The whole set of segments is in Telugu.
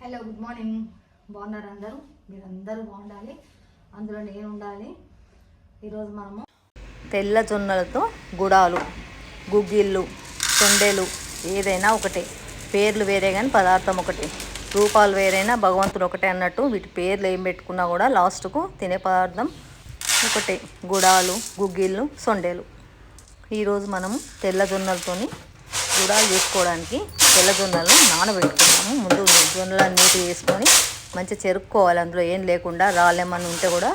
హలో గుడ్ మార్నింగ్ బాగున్నారు అందరూ? మీరు అందరూ బాగుండాలి. అందులో నేను ఉండాలి. ఈరోజు మనము తెల్ల జొన్నలతో గుడాలు గుగ్గిళ్ళు తొండెలు ఏదైనా ఒకటే. పేర్లు వేరే కానీ పదార్థం ఒకటే. రూపాలు వేరైనా భగవంతుడు ఒకటే అన్నట్టు వీటి పేర్లు ఏం పెట్టుకున్నా కూడా లాస్ట్కు తినే పదార్థం ఒకటే. గుడాలు గుగ్గిళ్ళు సొండేలు. ఈరోజు మనము తెల్ల జొన్నలతోని గుడాలు చేసుకోవడానికి తెల్లజొన్నలను నానబెట్టుకున్నాము ముందు జొన్నలను నీట్గా వేసుకొని మంచిగా చెరుక్కోవాలి అందులో ఏం లేకుండా. రాళ్ళు ఏమన్నా ఉంటే కూడా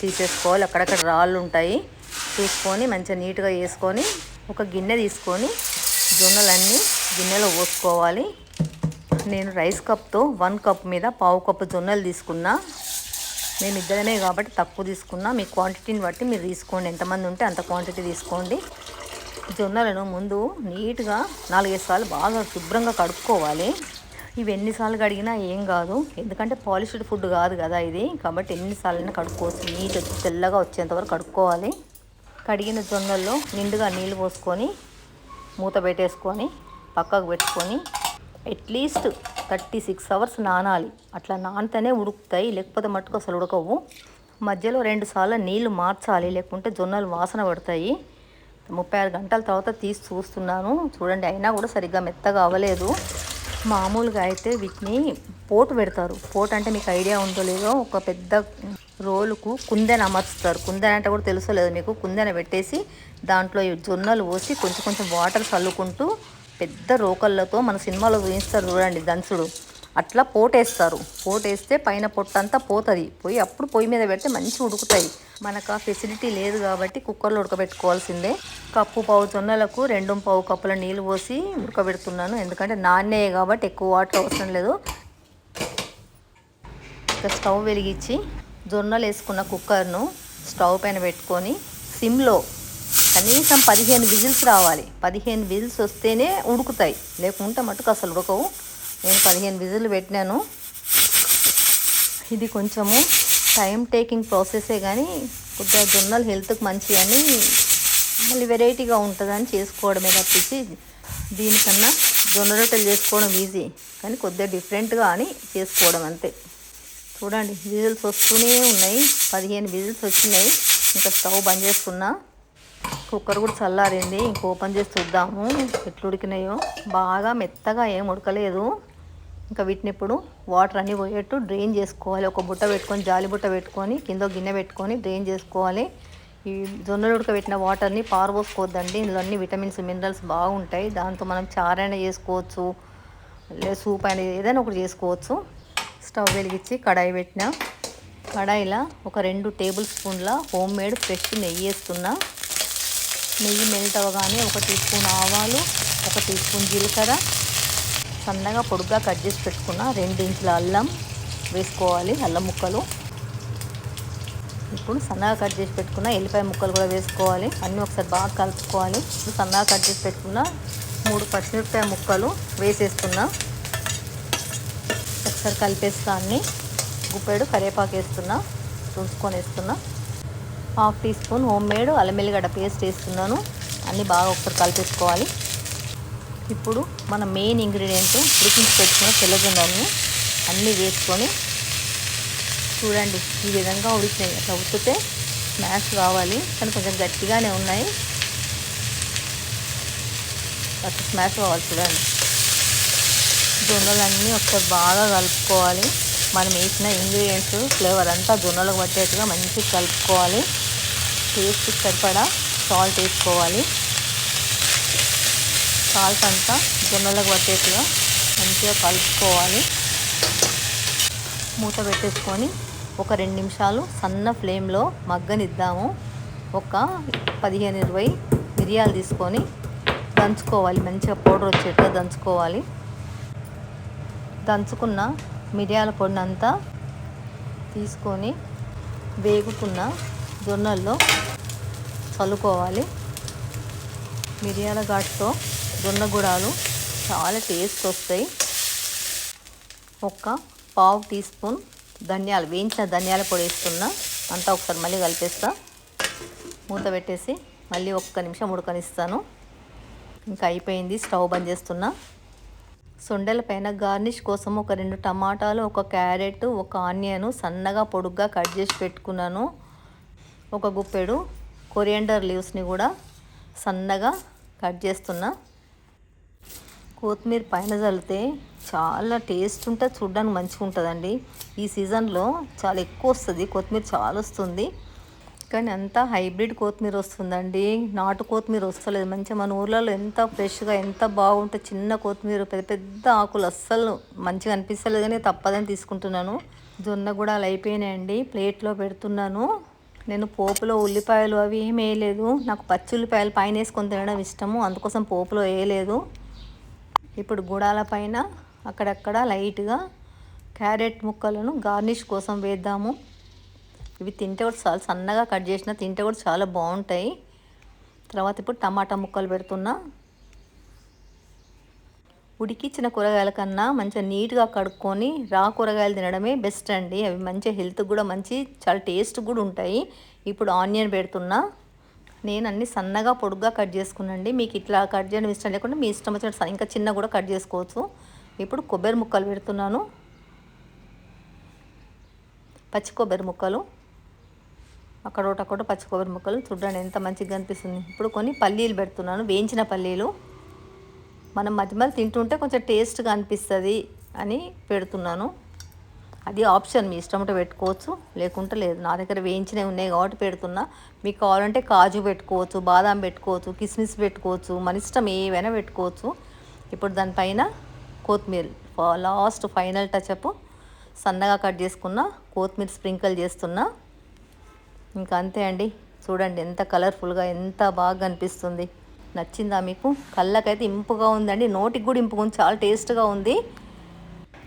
తీసేసుకోవాలి. అక్కడక్కడ రాళ్ళు ఉంటాయి. చూసుకొని మంచిగా నీట్గా వేసుకొని ఒక గిన్నె తీసుకొని జొన్నలన్నీ గిన్నెలో పోసుకోవాలి. నేను రైస్ కప్తో వన్ కప్ మీద పావు కప్పు జొన్నలు తీసుకున్నా. మేము ఇద్దరమే కాబట్టి తక్కువ తీసుకున్నా. మీ క్వాంటిటీని బట్టి మీరు తీసుకోండి. ఎంతమంది ఉంటే అంత క్వాంటిటీ తీసుకోండి. జొన్నలను ముందు నీట్గా నాలుగైదు సార్లు బాగా శుభ్రంగా కడుక్కోవాలి. ఇవి ఎన్నిసార్లు కడిగినా ఏం కాదు. ఎందుకంటే పాలిష్డ్ ఫుడ్ కాదు కదా ఇది. కాబట్టి ఎన్నిసార్లైనా కడుక్కోవచ్చు. నీట్ వచ్చి తెల్లగా వచ్చేంతవరకు కడుక్కోవాలి. కడిగిన జొన్నల్లో నిండుగా నీళ్ళు పోసుకొని మూత పెట్టేసుకొని పక్కకు పెట్టుకొని అట్లీస్ట్ థర్టీ సిక్స్ అవర్స్ నానాలి. అట్లా నానితేనే ఉడుకుతాయి. లేకపోతే మట్టుకు అసలు ఉడకవు. మధ్యలో రెండు సార్లు నీళ్ళు మార్చాలి. లేకుంటే జొన్నలు వాసన పడతాయి. ముప్పై ఆరు గంటల తర్వాత తీసి చూస్తున్నాను. చూడండి అయినా కూడా సరిగ్గా మెత్తగా అవ్వలేదు. మామూలుగా అయితే వీటిని పోటు పెడతారు. పోటు అంటే మీకు ఐడియా ఉందో లేదో ఒక పెద్ద రోలుకు కుందెన అమర్చుతారు. కుందెన అంటే కూడా తెలుసో లేదు మీకు. కుందెన పెట్టేసి దాంట్లో జొన్నలు పోసి కొంచెం కొంచెం వాటర్ చల్లుకుంటూ పెద్ద రోకళ్ళతో మన సినిమాలో చూపిస్తారు చూడండి దంచుడు అట్లా పోటేస్తారు. పోటేస్తే పైన పొట్టంతా పోతుంది. పోయి అప్పుడు పొయ్యి మీద పెడితే మంచిగా ఉడుకుతాయి. మనకు ఆ ఫెసిలిటీ లేదు కాబట్టి కుక్కర్లో ఉడకబెట్టుకోవాల్సిందే. కప్పు పావు జొన్నలకు రెండు పావు కప్పుల నీళ్ళు పోసి ఉడకబెడుతున్నాను. ఎందుకంటే నాన్నే కాబట్టి ఎక్కువ వాటర్ అవసరం లేదు. ఇక స్టవ్ వెలిగించి జొన్నలు వేసుకున్న కుక్కర్ను స్టవ్ పైన పెట్టుకొని సిమ్లో కనీసం పదిహేను విజిల్స్ రావాలి. పదిహేను విజిల్స్ వస్తేనే ఉడుకుతాయి. లేకుంటే మటుకు అసలు ఉడకవు. నేను పదిహేను విజిల్లు పెట్టినాను. ఇది కొంచెము టైం టేకింగ్ ప్రాసెసే కానీ కొద్దిగా జొన్నలు హెల్త్కి మంచి అని మళ్ళీ వెరైటీగా ఉంటుందని చేసుకోవడమే తప్పించి దీనికన్నా జొన్న రొట్టెలు చేసుకోవడం ఈజీ. కానీ కొద్దిగా డిఫరెంట్గా అని చేసుకోవడం అంతే. చూడండి విజిల్స్ వస్తూనే ఉన్నాయి. పదిహేను విజిల్స్ వచ్చినాయి. ఇంకా స్టవ్ బంద్ చేస్తున్నా. కుక్కర్ కూడా చల్లారింది. ఇంక ఓపెన్ చేసి చూద్దాము. ఎట్లు ఉడికినాయో. బాగా మెత్తగా ఏం ఉడకలేదు. ఇంకా వీటిని ఇప్పుడు వాటర్ అన్నీ పోయేట్టు డ్రైన్ చేసుకోవాలి. ఒక బుట్ట పెట్టుకొని జాలి బుట్ట పెట్టుకొని కింద గిన్నె పెట్టుకొని డ్రైన్ చేసుకోవాలి. ఈ జొన్నలు ఉడకబెట్టిన వాటర్ని పారబోసుకోవద్దండి. ఇందులో అన్ని విటమిన్స్ మినరల్స్ బాగుంటాయి. దాంతో మనం చారైనా చేసుకోవచ్చు. లేదా సూప్ అయినా ఏదైనా ఒకటి చేసుకోవచ్చు. స్టవ్ వెలిగించి కడాయి పెట్టిన. కడాయిలో ఒక రెండు టేబుల్ స్పూన్ల హోమ్ మేడ్ ఫ్రెష్ నెయ్యి వేస్తున్నా. నెయ్యి మెల్ట్ అవ్వగానే ఒక టీ స్పూన్ ఆవాలు ఒక టీ స్పూన్ జీలకర్ర. సన్నగా పొడుగ్గా కట్ చేసి పెట్టుకున్న రెండించుల అల్లం వేసుకోవాలి అల్లం ముక్కలు. ఇప్పుడు సన్నగా కట్ చేసి పెట్టుకున్న ఎల్లిపాయ ముక్కలు కూడా వేసుకోవాలి. అన్నీ ఒకసారి బాగా కలుపుకోవాలి. ఇప్పుడు సన్నగా కట్ చేసి పెట్టుకున్న మూడు పచ్చిమిరపకాయ ముక్కలు వేసేస్తున్నా. ఒకసారి కలిపేస్తా అన్ని గుప్పెడు కరివేపాకు వేస్తున్నా చూసుకొని వేస్తున్నా. Half tea spoon home made అల్లమెల్లిగడ్డ పేస్ట్ వేస్తున్నాను. అన్నీ బాగా ఒకసారి కలిపేసుకోవాలి. ఇప్పుడు మన మెయిన్ ఇంగ్రీడియంట్ ఉడికించి పెట్టుకున్న తెల్లజొన్నల్ని అన్నీ వేసుకొని చూడండి ఈ విధంగా ఉడికినాయి. అట్లా ఉడికితే స్మాష్ కావాలి. కానీ కొంచెం గట్టిగానే ఉన్నాయి. అట్లా స్మాష్ కావాలి చూడండి. జొన్నలన్నీ ఒకసారి బాగా కలుపుకోవాలి. మనం వేసిన ఇంగ్రీడియంట్స్ ఫ్లేవర్ అంతా జొన్నలకు పట్టేట్టుగా మంచిగా కలుపుకోవాలి. టేస్ట్ సరిపడా సాల్ట్ వేసుకోవాలి. సాల్ట్ అంతా జొన్నలకు పట్టేట్టుగా మంచిగా కలుపుకోవాలి. మూత పెట్టేసుకొని ఒక రెండు నిమిషాలు సన్న ఫ్లేమ్లో మగ్గనిద్దాము. ఒక పదిహేను ఇరవై మిరియాలు తీసుకొని దంచుకోవాలి. మంచిగా పౌడర్ వచ్చేట్టుగా దంచుకోవాలి. దంచుకున్న మిరియాల పొడిని అంతా తీసుకొని వేగుతున్న జొన్నల్లో చల్లుకోవాలి. మిరియాల ఘాటుతో జొన్న గుడాలు చాలా టేస్ట్ వస్తాయి. ఒక పావు టీ స్పూన్ ధనియాలు వేయించిన ధనియాల పొడి వేస్తున్నా అంతా ఒకసారి మళ్ళీ కలిపేస్తా. మూత పెట్టేసి మళ్ళీ ఒక్క నిమిషం ఉడకనిస్తాను. ఇంకా అయిపోయింది స్టవ్ బంద్ చేస్తున్నా. సొండెల పైన గార్నిష్ కోసం ఒక రెండు టమాటాలు ఒక క్యారెట్ ఒక ఆనియన్ సన్నగా పొడుగ్గా కట్ చేసి పెట్టుకున్నాను. ఒక గుప్పెడు కొరియండర్ లీవ్స్ని కూడా సన్నగా కట్ చేస్తున్నా. కొత్తిమీర పైన చల్లితే చాలా టేస్ట్ ఉంటుంది చూడడానికి మంచిగా ఉంటుందండి. ఈ సీజన్లో చాలా ఎక్కువ వస్తుంది కొత్తిమీర చాలా వస్తుంది. కానీ అంతా హైబ్రిడ్ కొత్తిమీర వస్తుందండి. నాటు కొత్తిమీర వస్తలేదు. మంచిగా మన ఊర్లలో ఎంత ఫ్రెష్గా ఎంత బాగుంటుంది చిన్న కొత్తిమీర పెద్ద పెద్ద ఆకులు అస్సలు మంచిగా అనిపిస్తలేదు కానీ తప్పదని తీసుకుంటున్నాను. జొన్న కూడా అలా అయిపోయినాయండి. ప్లేట్లో పెడుతున్నాను. నేను పోపులో ఉల్లిపాయలు అవి ఏం వేయలేదు. నాకు పచ్చి ఉల్లిపాయలు పైన వేసుకొని తినడం ఇష్టము. అందుకోసం పోపులో వేయలేదు. ఇప్పుడు గుడాల పైన అక్కడక్కడ లైట్గా క్యారెట్ ముక్కలను గార్నిష్ కోసం వేద్దాము. ఇవి తింటే కూడా చాలా సన్నగా కట్ చేసిన తింటే కూడా చాలా బాగుంటాయి. తర్వాత ఇప్పుడు టమాటా ముక్కలు పెడుతున్నా. ఉడికిచ్చిన కూరగాయల కన్నా మంచిగా నీట్గా కడుక్కొని రా కూరగాయలు తినడమే బెస్ట్ అండి. అవి మంచిగా హెల్త్ కూడా మంచి చాలా టేస్ట్ కూడా ఉంటాయి. ఇప్పుడు ఆనియన్ పెడుతున్నా. నేను అన్ని సన్నగా పొడుగ్గా కట్ చేసుకున్నాండి మీకు ఇట్లా కట్ చేయడం ఇష్టం లేకుండా మీ ఇష్టం వచ్చినట్టు ఇంకా చిన్న కూడా కట్ చేసుకోవచ్చు. ఇప్పుడు కొబ్బరి ముక్కలు పెడుతున్నాను. పచ్చి కొబ్బరి ముక్కలు. అక్కడ ఒకటి అక్కడ పచ్చి కొబ్బరి ముక్కలు. చూడండి ఎంత మంచిగా అనిపిస్తుంది ఇప్పుడు కొన్ని పల్లీలు పెడుతున్నాను. వేయించిన పల్లీలు. మనం మధ్య మధ్య తింటుంటే కొంచెం టేస్ట్గా అనిపిస్తుంది అని పెడుతున్నాను. అది ఆప్షన్ మీ ఇష్టం ఉంటే పెట్టుకోవచ్చు లేకుంటే లేదు. నా దగ్గర వేయించినవి ఉన్నాయి కాబట్టి పెడుతున్నా. మీకు కావాలంటే కాజు పెట్టుకోవచ్చు బాదాం పెట్టుకోవచ్చు కిస్మిస్ పెట్టుకోవచ్చు మన ఇష్టం ఏవైనా పెట్టుకోవచ్చు. ఇప్పుడు దానిపైన కొత్తిమీర లాస్ట్ ఫైనల్ టచ్అప్ సన్నగా కట్ చేసుకున్న కొత్తిమీర స్ప్రింకిల్ చేస్తున్నా. ఇంకా అంతే అండి. చూడండి ఎంత కలర్ఫుల్గా ఎంత బాగా కనిపిస్తుంది నచ్చిందా మీకు? కళ్ళకైతే ఇంపుగా ఉందండి. నోటికి కూడా ఇంపుగా ఉంది. చాలా టేస్ట్గా ఉంది.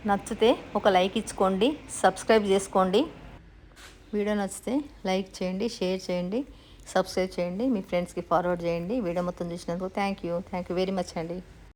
నచ్చితే ఒక లైక్ ఇచ్చుకోండి. సబ్స్క్రైబ్ చేసుకోండి. వీడియో నచ్చితే లైక్ చేయండి షేర్ చేయండి సబ్స్క్రైబ్ చేయండి. మీ ఫ్రెండ్స్కి ఫార్వర్డ్ చేయండి. వీడియో మొత్తం చూసినందుకు thank you thank you very much అండి.